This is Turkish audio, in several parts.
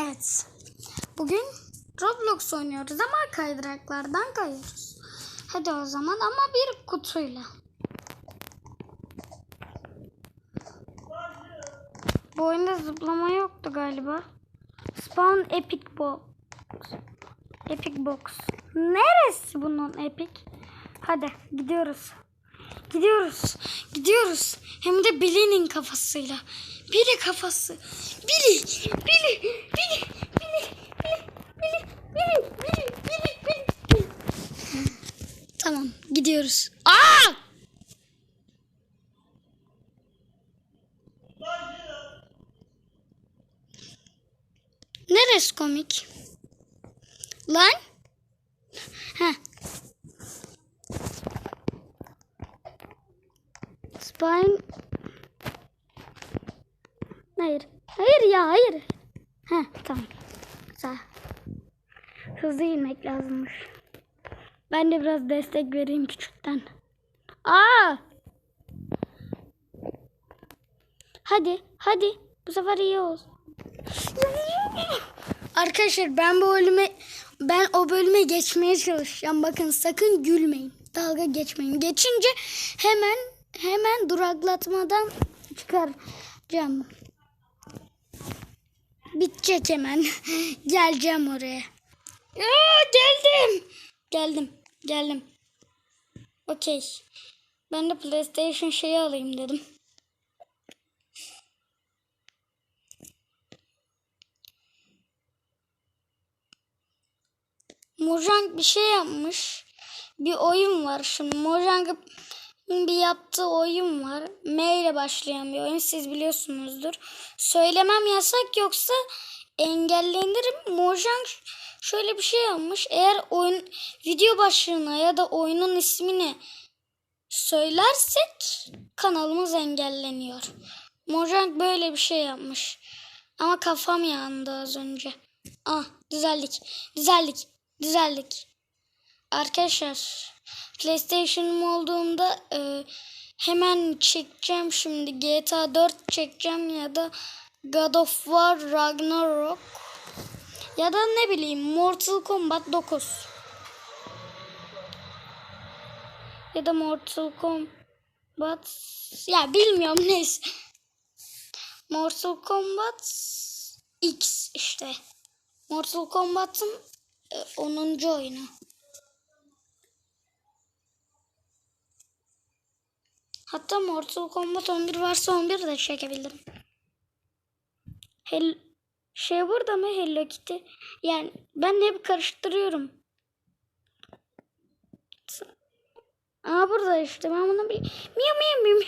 Evet. Bugün Roblox oynuyoruz ama kaydıraklardan kayıyoruz. Hadi o zaman ama bir kutuyla. Bu oyunda zıplama yoktu galiba. Spawn Epic Box. Epic Box. Neresi bunun Epic? Hadi gidiyoruz. Gidiyoruz. Gidiyoruz. Hem de Billy'nin kafasıyla. Billy kafası. Billy. Billy. Gidiyoruz. Aa! Neresi komik? Lan? Heh. Spine. Hayır. Hayır ya hayır. Heh tamam. Güzel. Hızlı inmek lazımmış. Ben de biraz destek vereyim küçükten. Aa! Hadi, hadi. Bu sefer iyi ol. Arkadaşlar ben bu bölüme ben o bölüme geçmeye çalışacağım. Bakın sakın gülmeyin. Dalga geçmeyin. Geçince hemen hemen duraklatmadan çıkaracağım. Bitecek hemen. Geleceğim oraya. Aa, geldim. Geldim. Geldim. Okey. Ben de PlayStation şeyi alayım dedim. Mojang bir şey yapmış. Bir oyun var şimdi. Mojang'ın bir yaptığı oyun var. M ile başlayan bir oyun. Siz biliyorsunuzdur. Söylemem yasak yoksa engellenirim. Mojang şöyle bir şey yapmış. Eğer oyun video başlığına ya da oyunun ismini söylersek kanalımız engelleniyor. Mojang böyle bir şey yapmış. Ama kafam yandı az önce. Ah düzeldik. Düzeldik. Düzeldik. Arkadaşlar PlayStation'ım olduğunda e, hemen çekeceğim şimdi GTA 4 çekeceğim ya da God of War Ragnarok ya da ne bileyim Mortal Kombat 9 ya da Mortal Kombat ya bilmiyorum neyse Mortal Kombat X işte Mortal Kombat'ın e, 10. oyunu. Hatta Mortal Kombat 11 varsa 11 de çekebilirim. Hel şey burada mı Hello Kitty? Yani ben hep karıştırıyorum. Aa burada işte ben bunu bir miyav miyav miyav.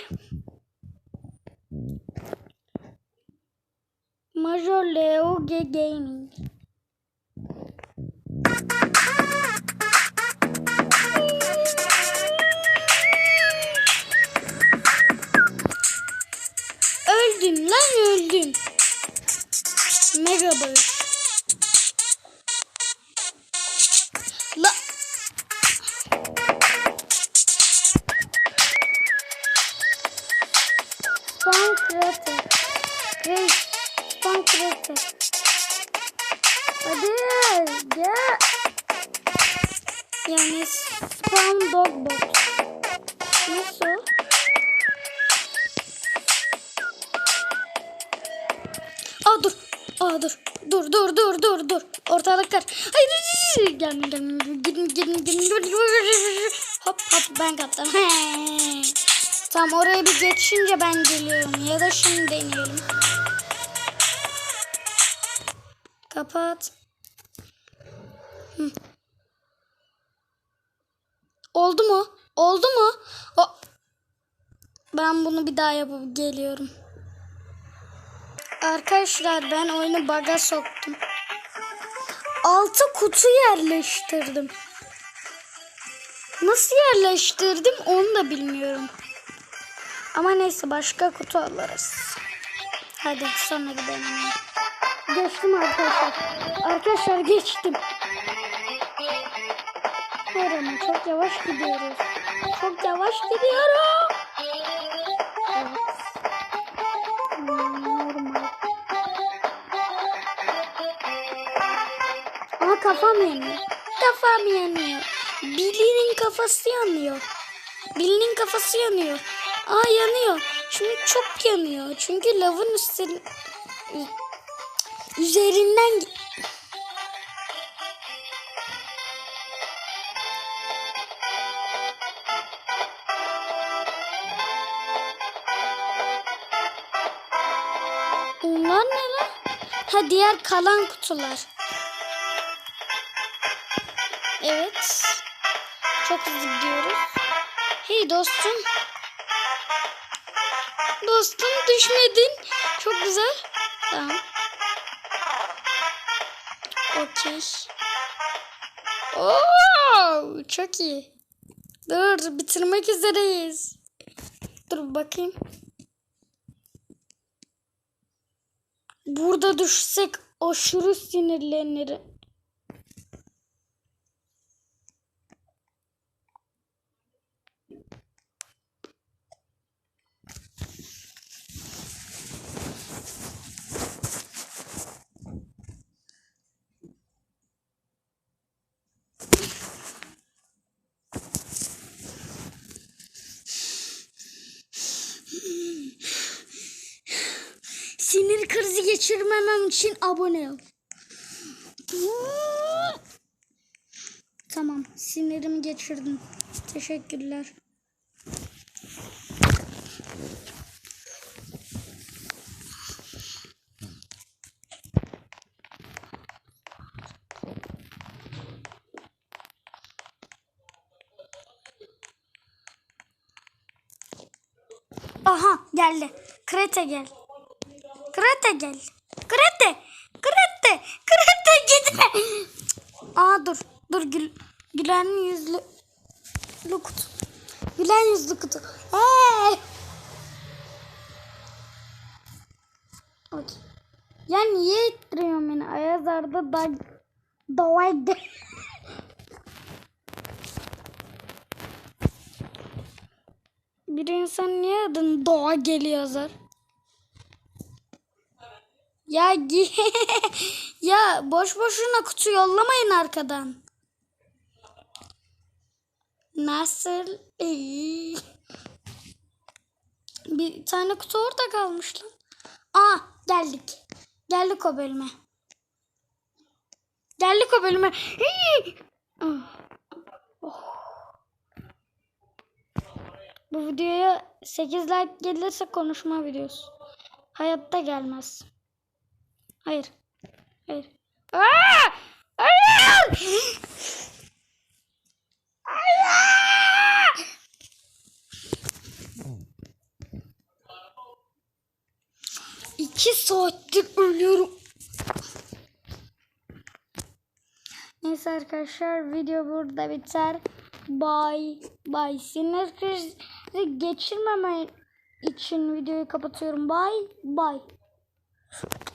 Major Leo G Gaming. Öldüm lan öldüm. Mega bağış. La Spawn Crater. Reis. Spawn Crater. Hadi gel. Yani Spawn Dog Box. Nasıl? Aa dur. Dur dur dur dur dur. Ortalık kar. Hayır. Gelme gelme. Gidin gidin gidin. Hop hop ben kaptım. Tamam oraya bir geçince ben geliyorum. Ya da şimdi deneyelim. Kapat. Oldu mu? Oldu mu? O ben bunu bir daha yapıp geliyorum. Arkadaşlar ben oyunu baga soktum. Altı kutu yerleştirdim. Nasıl yerleştirdim onu da bilmiyorum. Ama neyse başka kutu alırız. Hadi sonra gidelim. Geçtim arkadaşlar. Arkadaşlar geçtim. Ama çok yavaş gidiyoruz. Çok yavaş gidiyorum. Kafam yanıyor. Kafam yanıyor. Billy'nin kafası yanıyor. Billy'nin kafası yanıyor. Aa yanıyor. Şimdi çok yanıyor. Çünkü lavın üstüne üzerinden Onlar ne lan? Ha diğer kalan kutular. Evet. Çok hızlı gidiyoruz. Hey dostum. Dostum düşmedin. Çok güzel. Tamam. Okey. Oo, çok iyi. Dur bitirmek üzereyiz. Dur bakayım. Burada düşsek aşırı sinirlenirim. Sinir krizi geçirmemem için abone ol. Tamam, sinirimi geçirdim. Teşekkürler. Aha geldi. Krete gel. Krete gel. Krete. Krete. Krete gitme. Aa dur. Dur gül. Gülen yüzlü. Lu kutu. Gülen yüzlü kutu. Hey. Okey. Ya niye ittiriyorsun beni? Ayaz Arda da Davaydı. Bir insan niye adını Doğa geliyor yazar? Ya ya boş boşuna kutu yollamayın arkadan. Nasıl? Bir tane kutu orada kalmış lan. Aa geldik. Geldik o bölüme. Geldik o bölüme. Ah. Bu videoya 8 like gelirse konuşma videosu. Hayatta gelmez. Hayır. Hayır. Aa! Hayır! Hayır! İki saattir ölüyorum. Neyse arkadaşlar video burada biter. Bye bye. Sinir krizi geçirmeme için videoyu kapatıyorum. Bye bye.